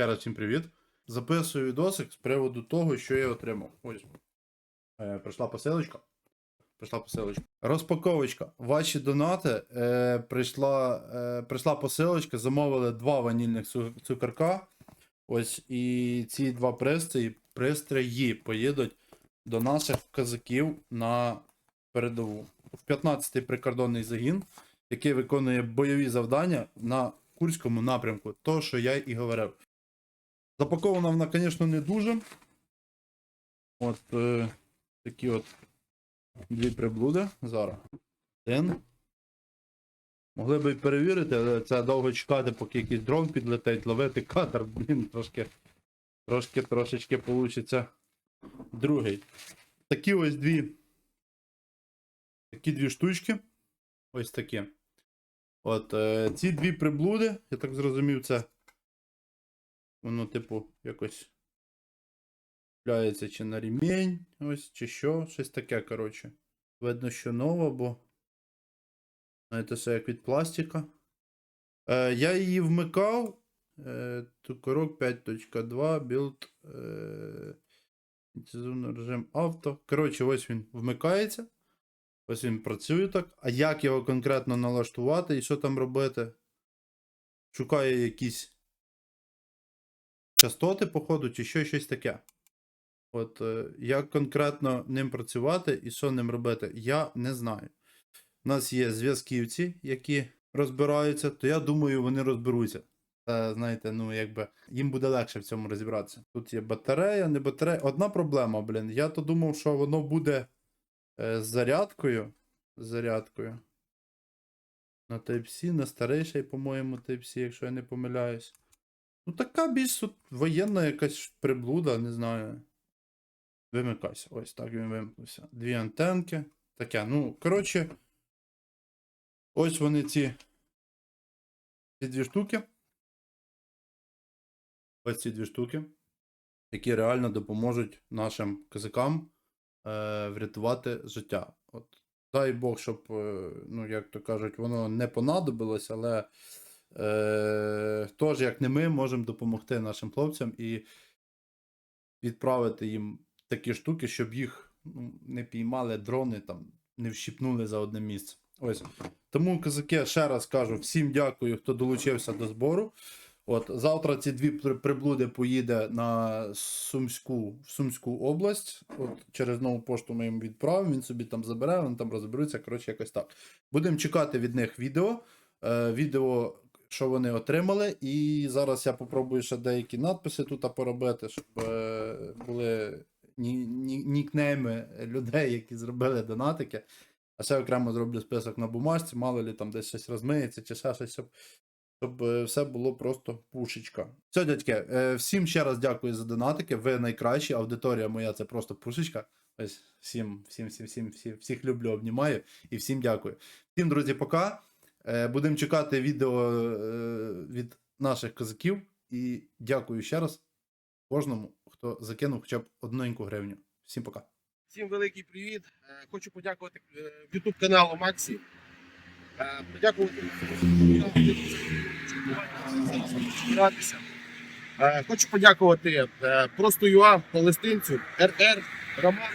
Ще раз всім привіт. Записую відосик з приводу того, що я отримав. Ось. Е, прийшла посилочка. Прийшла посилочка. Розпаковочка. Ваші донати. Е, прийшла, е, прийшла посилочка, замовили два ванільних цукерка. Ось і ці два пристрої, пристрої поїдуть до наших казаків на передову. В 15-й прикордонний загін, який виконує бойові завдання на Курському напрямку. То, що я і говорив. Запакована вона, звісно, не дуже. От е, такі от дві приблуди. Зараз. Один. Могли б і перевірити, але це довго чекати, поки якийсь дрон підлетить, ловити кадр, блін, трошки, трошки, трошечки получиться. Другий. Такі ось дві. Такі дві штучки. Ось такі. От е, ці дві приблуди, я так зрозумів, це. Воно, типу, якось. Чіпляється чи на ремінь, ось, чи що, щось таке, коротше. Видно, що ново, бо. Знаєте, це як від пластика. Е, я її вмикав. Е, Тукорок 5.2, білд. Е, режим авто. Коротше, ось він вмикається. Ось він працює так. А як його конкретно налаштувати і що там робити? Шукає якісь частоти, походу, чи що, щось таке. От е, як конкретно ним працювати і що ним робити, я не знаю. У нас є зв'язківці, які розбираються, то я думаю, вони розберуться. Та, знаєте, ну якби їм буде легше в цьому розібратися. Тут є батарея, не батарея. Одна проблема, блін. Я то думав, що воно буде е, з зарядкою. З зарядкою. На Type-C, на старіший, по-моєму, Type-C, якщо я не помиляюсь. Ну, така більш от воєнна якась приблуда, не знаю. Вимикайся. Ось так він вимкнувся. Дві антенки. Таке. Ну, коротше. Ось вони ці. Ці дві штуки. Ось ці дві штуки, які реально допоможуть нашим козакам е, врятувати життя. От, дай Бог, щоб, е, ну, як то кажуть, воно не понадобилось, але е, хто ж, як не ми, можемо допомогти нашим хлопцям і відправити їм такі штуки, щоб їх ну, не піймали дрони, там, не вщипнули за одне місце. Ось. Тому, козаки, ще раз кажу, всім дякую, хто долучився до збору. От, завтра ці дві приблуди поїде на Сумську, в Сумську область. От, через нову пошту ми їм відправимо, він собі там забере, вони там розберуться. Коротше, якось так. Будемо чекати від них відео. Е, відео, що вони отримали. І зараз я попробую ще деякі надписи тут поробити, щоб е, були ні, ні, нікнейми людей, які зробили донатики. А ще окремо зроблю список на бумажці, мало ли там десь щось розмиється чи ще щось, щоб щоб е, все було просто пушечка. Все, дядьки, е, всім ще раз дякую за донатики. Ви найкращі. Аудиторія моя це просто пушечка. Ось всім, всім, всім, всім, всім, всіх люблю, обнімаю і всім дякую. Всім, друзі, пока. Е, Будемо чекати відео е, від наших козаків. І дякую ще раз кожному, хто закинув хоча б одненьку гривню. Всім пока. Всім великий привіт. Е, Хочу подякувати YouTube каналу Максі. Подякувати Хочу подякувати просто ЮА, палестинцю, РР, Роман,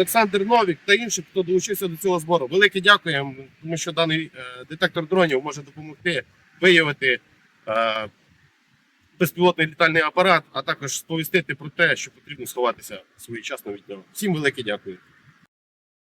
Олександр Новік та іншим, хто долучився до цього збору. Велике дякуємо, тому що даний е, детектор дронів може допомогти виявити е, безпілотний літальний апарат, а також сповістити про те, що потрібно сховатися своєчасно від нього. Всім велике дякую.